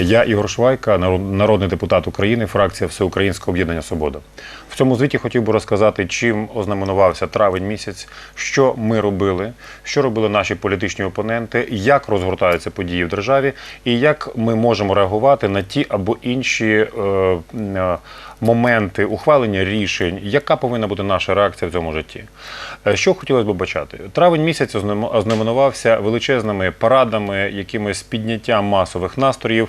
Я Ігор Швайка, народ- народний депутат України, фракція Всеукраїнського об'єднання Свобода. В цьому звіті хотів би розказати, чим ознаменувався травень місяць, що ми робили, що робили наші політичні опоненти, як розгортаються події в державі, і як ми можемо реагувати на ті або інші е, е, моменти ухвалення рішень, яка повинна бути наша реакція в цьому житті. Е, Що хотілося б бачати? Травень місяць ознам- ознаменувався величезними парадами, якимось підняттям масових настроїв.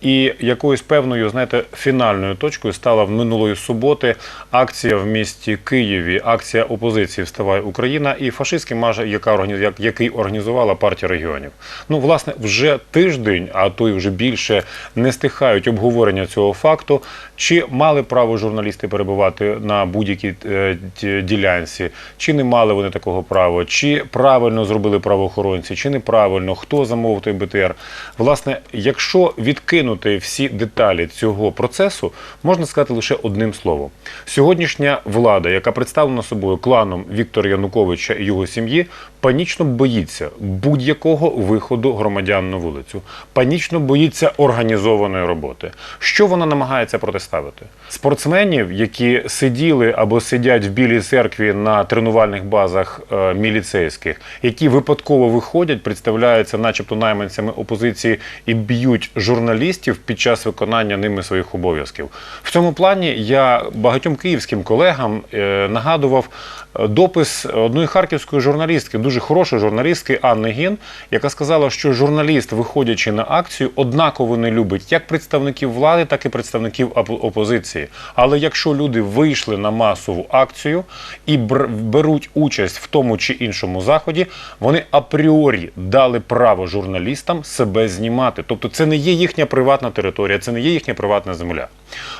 І якоюсь певною, знаєте, фінальною точкою стала в минулої суботи акція в місті Києві, акція опозиції Вставай Україна і фашистський маже, яка який організувала партія регіонів. Ну, власне, вже тиждень, а то й вже більше, не стихають обговорення цього факту. Чи мали право журналісти перебувати на будь-якій е, ділянці, чи не мали вони такого права, чи правильно зробили правоохоронці, чи неправильно, хто замовив той БТР. Власне, якщо відкинути всі деталі цього процесу, можна сказати лише одним словом: сьогоднішня влада, яка представлена собою кланом Віктора Януковича і його сім'ї, панічно боїться будь-якого виходу громадян на вулицю, панічно боїться організованої роботи. Що вона намагається протиставити? Спортсменів, які сиділи або сидять в білій церкві на тренувальних базах е, міліцейських, які випадково виходять, представляються, начебто, найманцями опозиції і б'ють журналістів під час виконання ними своїх обов'язків. В цьому плані я багатьом київським колегам е, нагадував е, допис одної харківської журналістки, дуже хорошої журналістки Анни Гін, яка сказала, що журналіст, виходячи на акцію, однаково не любить як представників влади, так і представників опозиції. Але якщо люди вийшли на масову акцію і беруть участь в тому чи іншому заході, вони апріорі дали право журналістам себе знімати. Тобто це не є їхня приватна територія, це не є їхня приватна земля.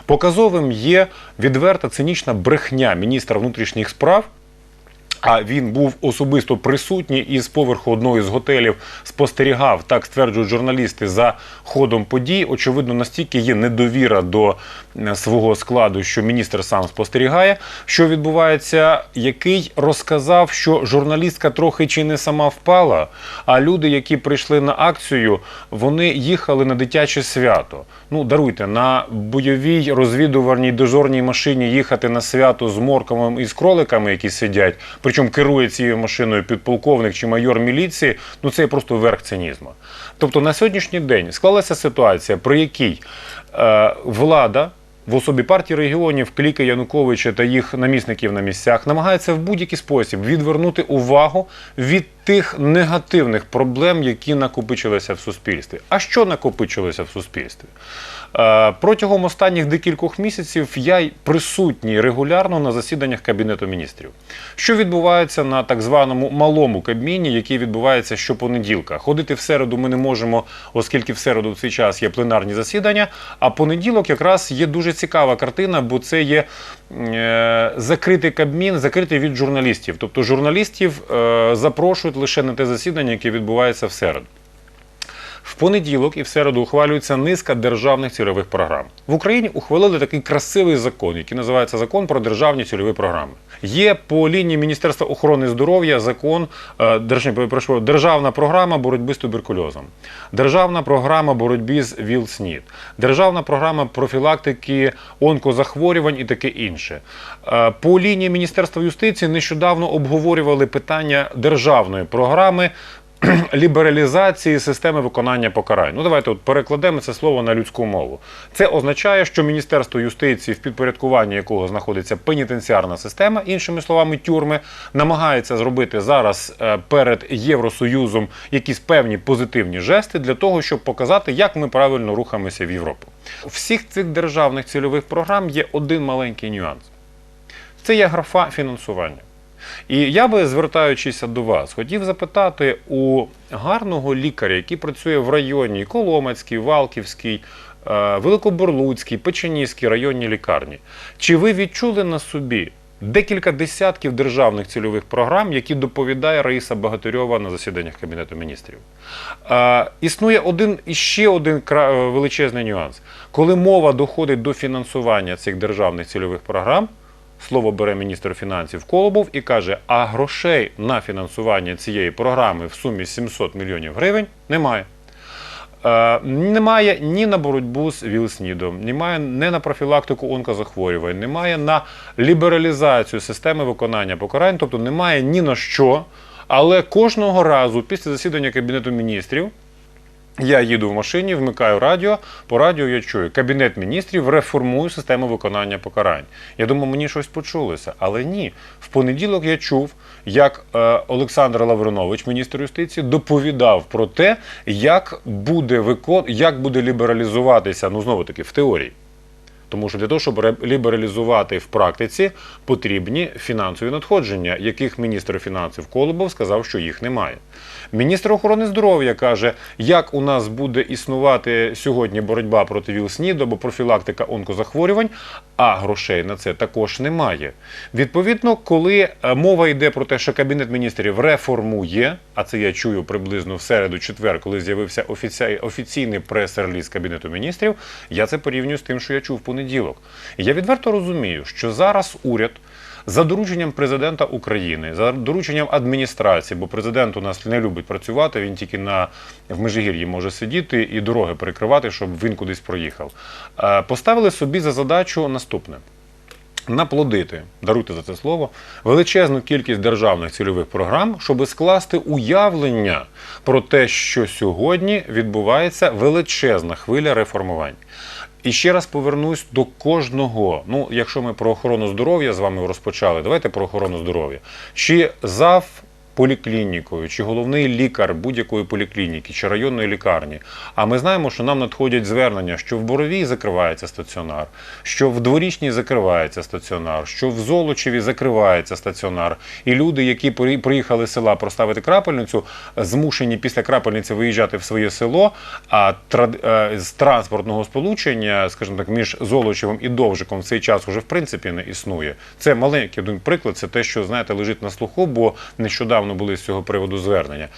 Показовим є відверта цинічна брехня міністра внутрішніх справ. А він був особисто присутній і з поверху одного з готелів спостерігав, так стверджують журналісти, за ходом подій. Очевидно, настільки є недовіра до свого складу, що міністр сам спостерігає, що відбувається, який розказав, що журналістка трохи чи не сама впала, а люди, які прийшли на акцію, вони їхали на дитяче свято. Ну, даруйте, на бойовій розвідувальній дозорній машині їхати на свято з морками і з кроликами, які сидять, причому керує цією машиною підполковник чи майор міліції, ну це просто верх цинізму. Тобто на сьогоднішній день склалася ситуація, при якій е, влада в особі партії регіонів, кліки Януковича та їх намісників на місцях намагається в будь-який спосіб відвернути увагу від тих негативних проблем, які накопичилися в суспільстві. А що накопичилося в суспільстві? Е, Протягом останніх декількох місяців я присутній регулярно на засіданнях Кабінету міністрів. Що відбувається на так званому малому кабміні, який відбувається щопонеділка? Ходити в середу ми не можемо, оскільки в середу в цей час є пленарні засідання. А понеділок якраз є дуже цікава картина, бо це є закритий кабмін, закритий від журналістів. Тобто журналістів е, запрошують лише на те засідання, яке відбувається в середу. В понеділок і в середу ухвалюється низка державних цільових програм. В Україні ухвалили такий красивий закон, який називається Закон про державні цільові програми. Є по лінії Міністерства охорони здоров'я закон е, державна програма боротьби з туберкульозом, державна програма боротьби з ВІЛ-СНІД, державна програма профілактики онкозахворювань і таке інше. Е, По лінії Міністерства юстиції нещодавно обговорювали питання державної програми лібералізації системи виконання покарань. Ну давайте от перекладемо це слово на людську мову. Це означає, що Міністерство юстиції, в підпорядкуванні якого знаходиться пенітенціарна система, іншими словами, тюрми, намагається зробити зараз е, перед Євросоюзом якісь певні позитивні жести для того, щоб показати, як ми правильно рухаємося в Європу. У всіх цих державних цільових програм є один маленький нюанс. Це є графа фінансування. І я би, звертаючись до вас, хотів запитати у гарного лікаря, який працює в районі Коломацькій, Валківській, е, Великоборлуцькій, Печеніській районній лікарні, чи ви відчули на собі декілька десятків державних цільових програм, які доповідає Раїса Багатирьова на засіданнях Кабінету міністрів? Е, Існує один і ще один величезний нюанс. Коли мова доходить до фінансування цих державних цільових програм, Слово бере міністр фінансів Колобов і каже: а грошей на фінансування цієї програми в сумі 700 мільйонів гривень немає. Е, немає ні на боротьбу з ВІЛ-СНІДом, немає не на профілактику онкозахворювань, немає на лібералізацію системи виконання покарань, тобто немає ні на що. Але кожного разу після засідання Кабінету міністрів я їду в машині, вмикаю радіо. По радіо я чую, Кабінет міністрів реформує систему виконання покарань. Я думаю, мені щось почулося, але ні. В понеділок я чув, як е, Олександр Лавринович, міністр юстиції, доповідав про те, як буде викон... як буде лібералізуватися, ну знову таки, в теорії. Тому що для того, щоб лібералізувати в практиці, потрібні фінансові надходження, яких міністр фінансів Колобов сказав, що їх немає. Міністр охорони здоров'я каже, як у нас буде існувати сьогодні боротьба проти ВІЛ-СНІДу або профілактика онкозахворювань, а грошей на це також немає. Відповідно, коли е, мова йде про те, що Кабінет міністрів реформує, а це я чую приблизно в середу-четвер, коли з'явився офіційний прес-реліз Кабінету міністрів, я це порівнюю з тим, що я чув в понеділок. Я відверто розумію, що зараз уряд. За дорученням президента України, за дорученням адміністрації, бо президент у нас не любить працювати, він тільки на в Межигір'ї може сидіти і дороги перекривати, щоб він кудись проїхав. Е, Поставили собі за задачу наступне: наплодити, даруйте за це слово, величезну кількість державних цільових програм, щоб скласти уявлення про те, що сьогодні відбувається величезна хвиля реформувань. І ще раз повернусь до кожного. Ну, якщо ми про охорону здоров'я з вами розпочали, давайте про охорону здоров'я. Чи зав поліклінікою, чи головний лікар будь-якої поліклініки, чи районної лікарні. А ми знаємо, що нам надходять звернення, що в Боровій закривається стаціонар, що в Дворічній закривається стаціонар, що в Золочеві закривається стаціонар. І люди, які приїхали з села проставити крапельницю, змушені після крапельниці виїжджати в своє село, а е, з транспортного сполучення, скажімо так, між Золочевим і Довжиком в цей час уже в принципі не існує. Це маленький приклад, це те, що знаєте, лежить на слуху, бо нещодавно були з цього приводу звернення.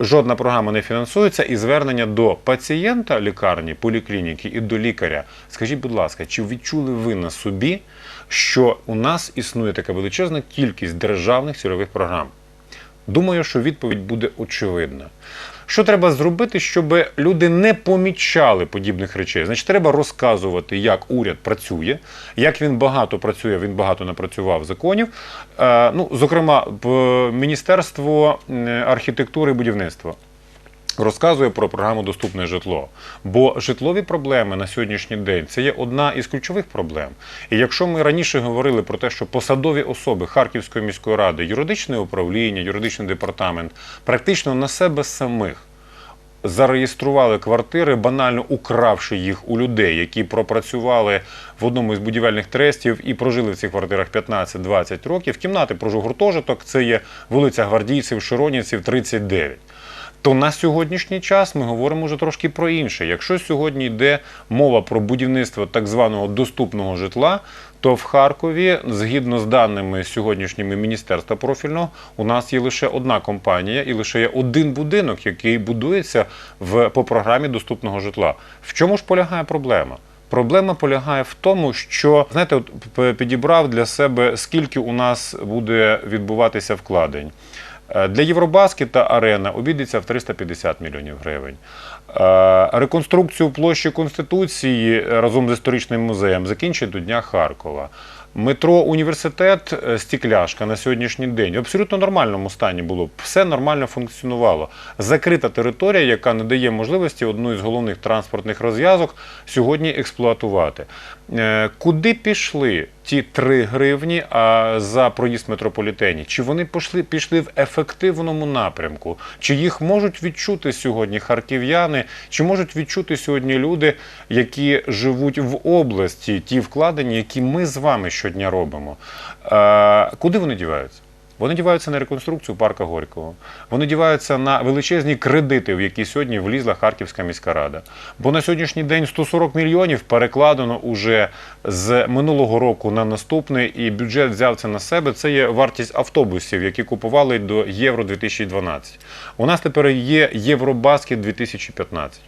Жодна програма не фінансується, і звернення до пацієнта лікарні, поліклініки і до лікаря. Скажіть, будь ласка, чи відчули ви на собі, що у нас існує така величезна кількість державних цільових програм? Думаю, що відповідь буде очевидна. Що треба зробити, щоб люди не помічали подібних речей? Значить, треба розказувати, як уряд працює, як він багато працює, він багато напрацював законів. Е, ну, зокрема, Міністерство архітектури і будівництва розказує про програму Доступне житло. Бо житлові проблеми на сьогоднішній день це є одна із ключових проблем. І якщо ми раніше говорили про те, що посадові особи Харківської міської ради, юридичне управління, юридичний департамент практично на себе самих зареєстрували квартири, банально укравши їх у людей, які пропрацювали в одному із будівельних трестів і прожили в цих квартирах 15-20 років. Кімнати прожив гуртожиток, це є вулиця Гвардійців, Широнівців, 39. То на сьогоднішній час ми говоримо вже трошки про інше. Якщо сьогодні йде мова про будівництво так званого доступного житла, то в Харкові, згідно з даними сьогоднішніми міністерства профільного, у нас є лише одна компанія і лише є один будинок, який будується в, по програмі доступного житла. В чому ж полягає проблема? Проблема полягає в тому, що знаєте, от підібрав для себе скільки у нас буде відбуватися вкладень. Е, Для Євробаскета арена обійдеться в 350 мільйонів гривень. Е, Реконструкцію площі Конституції е, разом з історичним музеєм закінчить до Дня Харкова. Метро університет е, Стікляшка на сьогоднішній день в абсолютно нормальному стані було. Все нормально функціонувало. Закрита територія, яка не дає можливості одну із головних транспортних розв'язок сьогодні експлуатувати. Е, Куди пішли ті 3 гривні за проїзд метрополітені? Чи вони пішли, пішли в ефективному напрямку? Чи їх можуть відчути сьогодні харків'яни? Чи можуть відчути сьогодні люди, які живуть в області, ті вкладення, які ми з вами щодня робимо? Е, Куди вони діваються? Вони діваються на реконструкцію парка Горького. Вони діваються на величезні кредити, в які сьогодні влізла Харківська міська рада. Бо на сьогоднішній день 140 мільйонів перекладено уже з минулого року на наступний, і бюджет взяв це на себе. Це є вартість автобусів, які купували до Євро 2012. У нас тепер є Євробаскет 2015.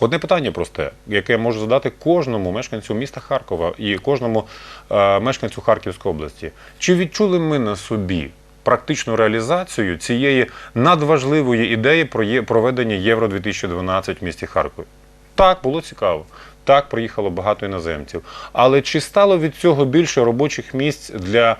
Одне питання просте, яке я можу задати кожному мешканцю міста Харкова і кожному е, мешканцю Харківської області. Чи відчули ми на собі практичну реалізацію цієї надважливої ідеї про є- проведення Євро 2012 в місті Харкові. Так, було цікаво. Так, приїхало багато іноземців. Але чи стало від цього більше робочих місць для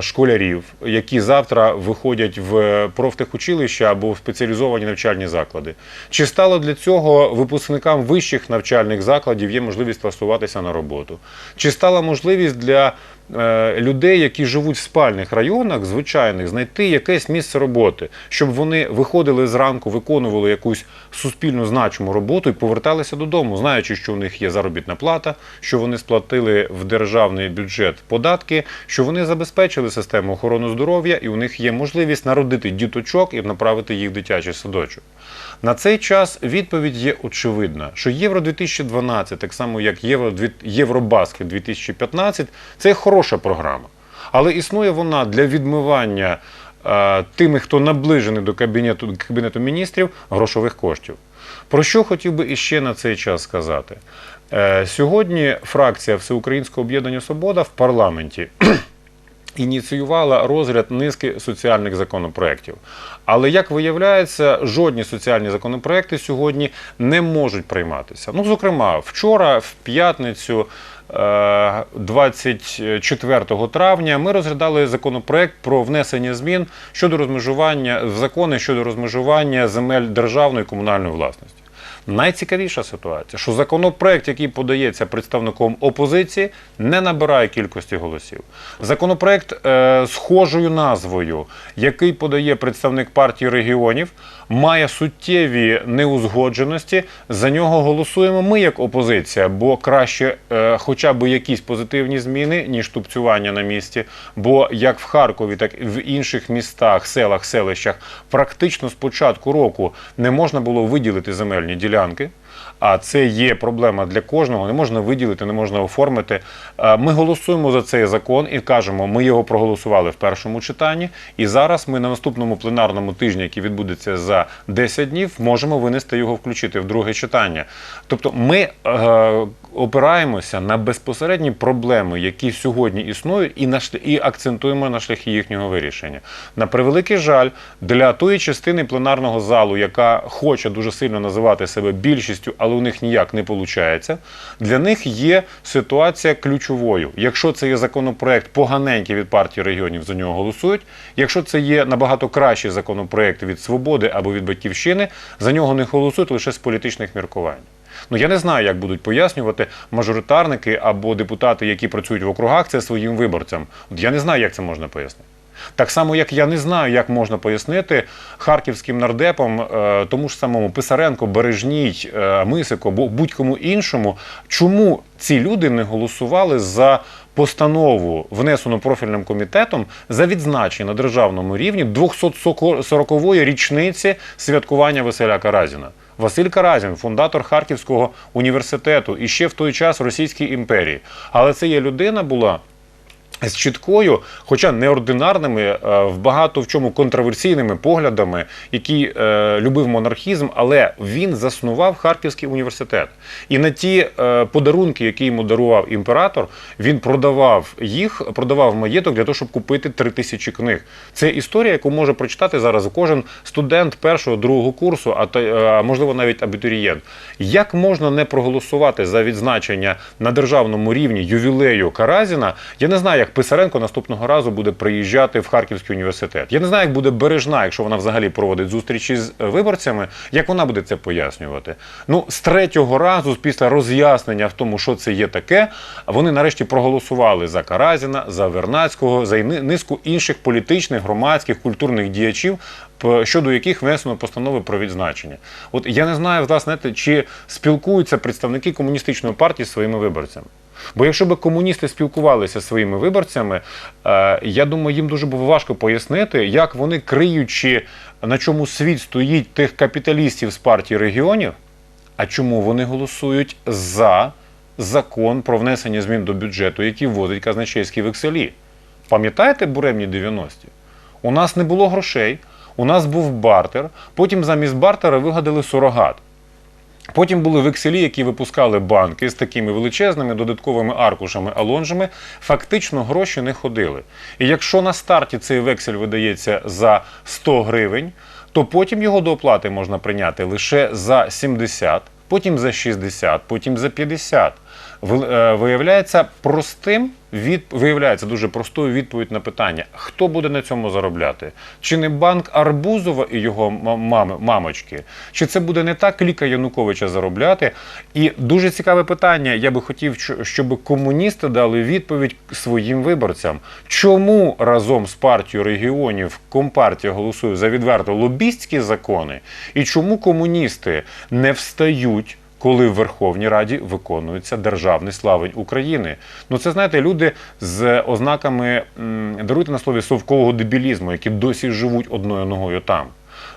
школярів, які завтра виходять в профтехучилища або в спеціалізовані навчальні заклади? Чи стало для цього випускникам вищих навчальних закладів є можливість влаштуватися на роботу? Чи стала можливість для е, людей, які живуть в спальних районах, звичайних, знайти якесь місце роботи, щоб вони виходили зранку, виконували якусь суспільно значиму роботу і поверталися додому, знаючи, що у них є заробітна плата, що вони сплатили в державний бюджет податки, що вони забезпечили систему охорони здоров'я, і у них є можливість народити діточок і направити їх в дитячий садочок. На цей час відповідь є очевидна, що Євро 2012, так само як Євро Євробаскет 2015, це хороша програма. Але існує вона для відмивання е, тими, хто наближений до кабінету, міністрів, грошових коштів. Про що хотів би іще на цей час сказати? Е, сьогодні фракція Всеукраїнського об'єднання Свобода в парламенті ініціювала розгляд низки соціальних законопроєктів. Але як виявляється, жодні соціальні законопроекти сьогодні не можуть прийматися. Ну, зокрема, вчора, в п'ятницю. е, 24 травня ми розглядали законопроект про внесення змін щодо розмежування в закони щодо розмежування земель державної і комунальної власності. Найцікавіша ситуація, що законопроект, який подається представником опозиції, не набирає кількості голосів. Законопроект е, схожою назвою, який подає представник партії регіонів, має суттєві неузгодженості. За нього голосуємо ми як опозиція, бо краще е, хоча б якісь позитивні зміни, ніж тупцювання на місці. Бо як в Харкові, так і в інших містах, селах, селищах, практично з початку року не можна було виділити земельні ділянки. А це є проблема для кожного. Не можна виділити, не можна оформити. Е, Ми голосуємо за цей закон і кажемо, ми його проголосували в першому читанні. І зараз ми на наступному пленарному тижні, який відбудеться за 10 днів, можемо винести його, включити в друге читання. Тобто, ми е, опираємося на безпосередні проблеми, які сьогодні існують, і на і акцентуємо на шляхи їхнього вирішення. На превеликий жаль, для тої частини пленарного залу, яка хоче дуже сильно називати себе більшістю, але у них ніяк не виходить, для них є ситуація ключовою. Якщо це є законопроект поганенький від партії регіонів, за нього голосують. Якщо це є набагато кращий законопроект від свободи або від батьківщини, за нього не голосують лише з політичних міркувань. Ну я не знаю, як будуть пояснювати мажоритарники або депутати, які працюють в округах, це своїм виборцям. От я не знаю, як це можна пояснити. Так само, як я не знаю, як можна пояснити харківським нардепам, е, тому ж самому Писаренко, Бережній, е, Мисико, будь-кому іншому, чому ці люди не голосували за постанову, внесену профільним комітетом, за відзначення на державному рівні 240-ї річниці святкування Василя Каразіна. Василь Каразін, фундатор Харківського університету і ще в той час Російській імперії. Але це є людина була з чіткою, хоча неординарними, е, в багато в чому контроверсійними поглядами, який е, любив монархізм, але він заснував Харківський університет. І на ті е, подарунки, які йому дарував імператор, він продавав їх, продавав маєток для того, щоб купити три тисячі книг. Це історія, яку може прочитати зараз кожен студент першого, другого курсу, а та е, а можливо навіть абітурієнт. Як можна не проголосувати за відзначення на державному рівні ювілею Каразіна? Я не знаю, як Писаренко наступного разу буде приїжджати в Харківський університет. Я не знаю, як буде бережна, якщо вона взагалі проводить зустрічі з е, виборцями, як вона буде це пояснювати. Ну, з третього разу, після роз'яснення в тому, що це є таке, вони нарешті проголосували за Каразіна, за Вернацького, за низку інших політичних, громадських, культурних діячів, щодо яких внесено постанови про відзначення. От я не знаю, власне, чи спілкуються представники комуністичної партії зі своїми виборцями. Бо якщо б комуністи спілкувалися зі своїми виборцями, е, я думаю, їм дуже було важко пояснити, як вони криючи, на чому світ стоїть тих капіталістів з партії регіонів, а чому вони голосують за закон про внесення змін до бюджету, який вводить казначейські векселі. Пам'ятаєте буремні 90-ті? У нас не було грошей, у нас був бартер, потім замість бартера вигадали сурогат. Потім були векселі, які випускали банки з такими величезними додатковими аркушами, алонжами. Фактично гроші не ходили. І якщо на старті цей вексель видається за 100 гривень, то потім його до оплати можна прийняти лише за 70, потім за 60, потім за 50. Е, Виявляється простим від виявляється дуже простою відповідь на питання: хто буде на цьому заробляти? Чи не банк Арбузова і його мами, мамочки? Чи це буде не так Ліка Януковича заробляти? І дуже цікаве питання. Я би хотів, що- щоб комуністи дали відповідь своїм виборцям. Чому разом з партією регіонів Компартія голосує за відверто лобістські закони? І чому комуністи не встають? Коли в Верховній Раді виконується державний славень України. Ну це знаєте, люди з ознаками даруйте на слові совкового дебілізму, які досі живуть одною ногою там.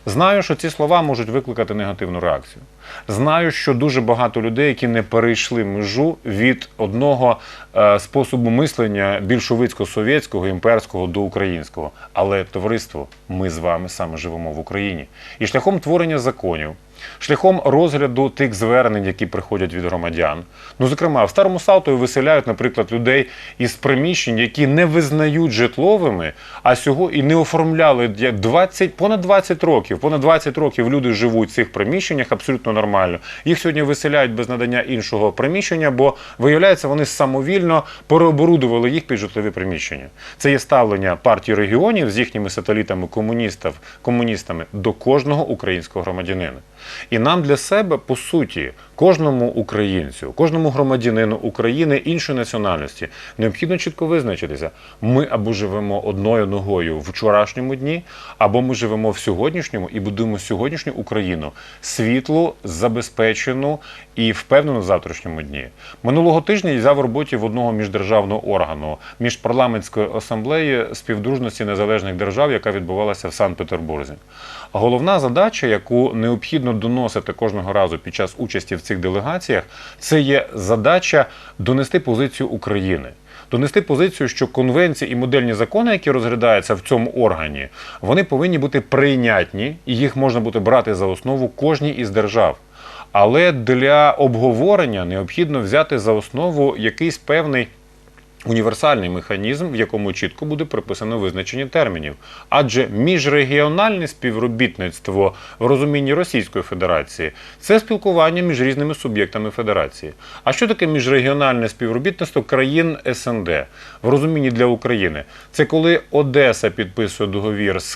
Знаю, що ці слова можуть викликати негативну реакцію. Знаю, що дуже багато людей, які не перейшли межу від одного е, способу мислення більшовицько-совєтського, імперського до українського. Але товариство, ми з вами саме живемо в Україні. І шляхом творення законів, шляхом розгляду тих звернень, які приходять від громадян. Ну, зокрема, в старому Салтові виселяють, наприклад, людей із приміщень, які не визнають житловими, а сього і не оформляли як 20, понад 20 років. Понад 20 років люди живуть в цих приміщеннях абсолютно нормально. Їх сьогодні виселяють без надання іншого приміщення, бо виявляється, вони самовільно переоборудували їх під житлові приміщення. Це є ставлення партії регіонів з їхніми сателітами комуністів, комуністами до кожного українського громадянина. І нам для себе, по суті, кожному українцю, кожному громадянину України іншої національності необхідно чітко визначитися. Ми або живемо одною ногою в вчорашньому дні, або ми живемо в сьогоднішньому і будуємо сьогоднішню Україну світлу, забезпечену і впевнену в завтрашньому дні. Минулого тижня я в роботі в одного міждержавного органу міжпарламентської асамблеї співдружності незалежних держав, яка відбувалася в Санкт-Петербурзі. Головна задача, яку необхідно доносити кожного разу під час участі в цих делегаціях, це є задача донести позицію України. Донести позицію, що конвенції і модельні закони, які розглядаються в цьому органі, вони повинні бути прийнятні, і їх можна буде брати за основу кожній із держав. Але для обговорення необхідно взяти за основу якийсь певний універсальний механізм, в якому чітко буде приписано визначення термінів. Адже міжрегіональне співробітництво в розумінні Російської Федерації це спілкування між різними суб'єктами Федерації. А що таке міжрегіональне співробітництво країн СНД в розумінні для України? Це коли Одеса підписує договір з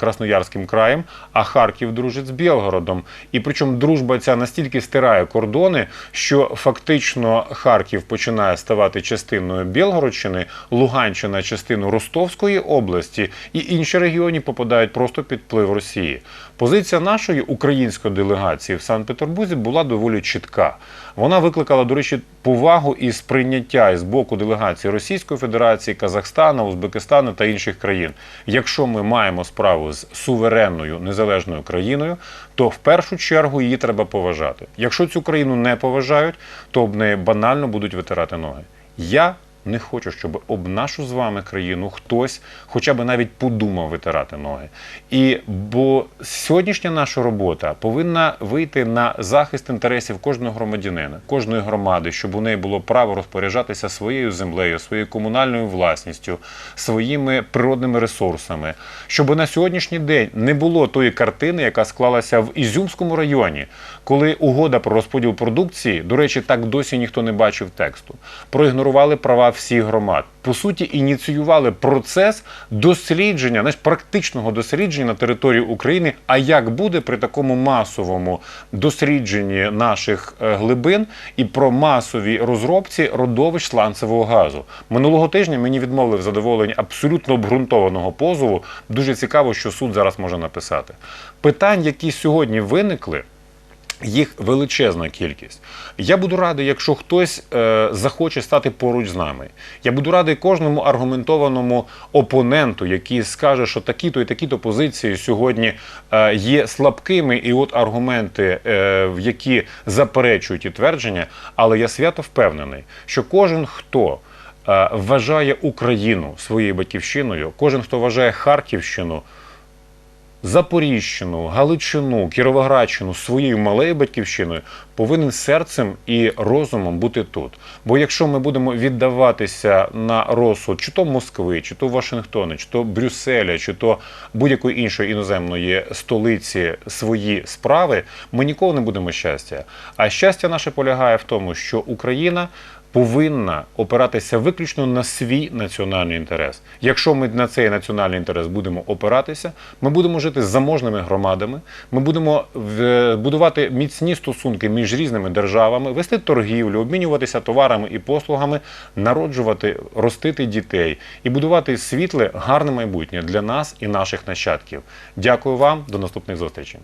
Красноярським краєм, а Харків дружить з Білгородом. І причому дружба ця настільки стирає кордони, що фактично Харків починає ставати частиною Білгородщини, Луганщина частину Ростовської області, і інші регіони попадають просто під вплив Росії. Позиція нашої української делегації в Санкт-Петербурзі була доволі чітка. Вона викликала, до речі, повагу і сприйняття із боку делегації Російської Федерації, Казахстана, Узбекистану та інших країн. Якщо ми маємо справу з суверенною незалежною країною, то в першу чергу її треба поважати. Якщо цю країну не поважають, то об неї банально будуть витирати ноги. Я не хочу, щоб об нашу з вами країну хтось хоча б навіть подумав витирати ноги. І бо сьогоднішня наша робота повинна вийти на захист інтересів кожного громадянина, кожної громади, щоб у неї було право розпоряджатися своєю землею, своєю комунальною власністю, своїми природними ресурсами, щоб на сьогоднішній день не було тої картини, яка склалася в Ізюмському районі, коли угода про розподіл продукції, до речі, так досі ніхто не бачив тексту, проігнорували права всіх громад. По суті, ініціювали процес дослідження, знаєш, практичного дослідження на території України. А як буде при такому масовому дослідженні наших е, глибин і про масовій розробці родовищ сланцевого газу? Минулого тижня мені відмовили в задоволенні абсолютно обґрунтованого позову. Дуже цікаво, що суд зараз може написати. Питань, які сьогодні виникли. Їх величезна кількість. Я буду радий, якщо хтось е, захоче стати поруч з нами. Я буду радий кожному аргументованому опоненту, який скаже, що такі-то і такі-то позиції сьогодні е, є слабкими, і от аргументи, е, які заперечують ті твердження. Але я свято впевнений, що кожен хто. е, Вважає Україну своєю батьківщиною, кожен, хто вважає Харківщину Запоріжщину, Галичину, Кіровоградщину своєю малою батьківщиною, повинен серцем і розумом бути тут. Бо якщо ми будемо віддаватися на розсуд чи то Москви, чи то Вашингтона, чи то Брюсселя, чи то будь-якої іншої іноземної столиці свої справи, ми ніколи не будемо щастя. А щастя наше полягає в тому, що Україна повинна опиратися виключно на свій національний інтерес. Якщо ми на цей національний інтерес будемо опиратися, ми будемо жити заможними громадами, ми будемо в- будувати міцні стосунки між різними державами, вести торгівлю, обмінюватися товарами і послугами, народжувати, ростити дітей і будувати світле, гарне майбутнє для нас і наших нащадків. Дякую вам, до наступних зустрічей.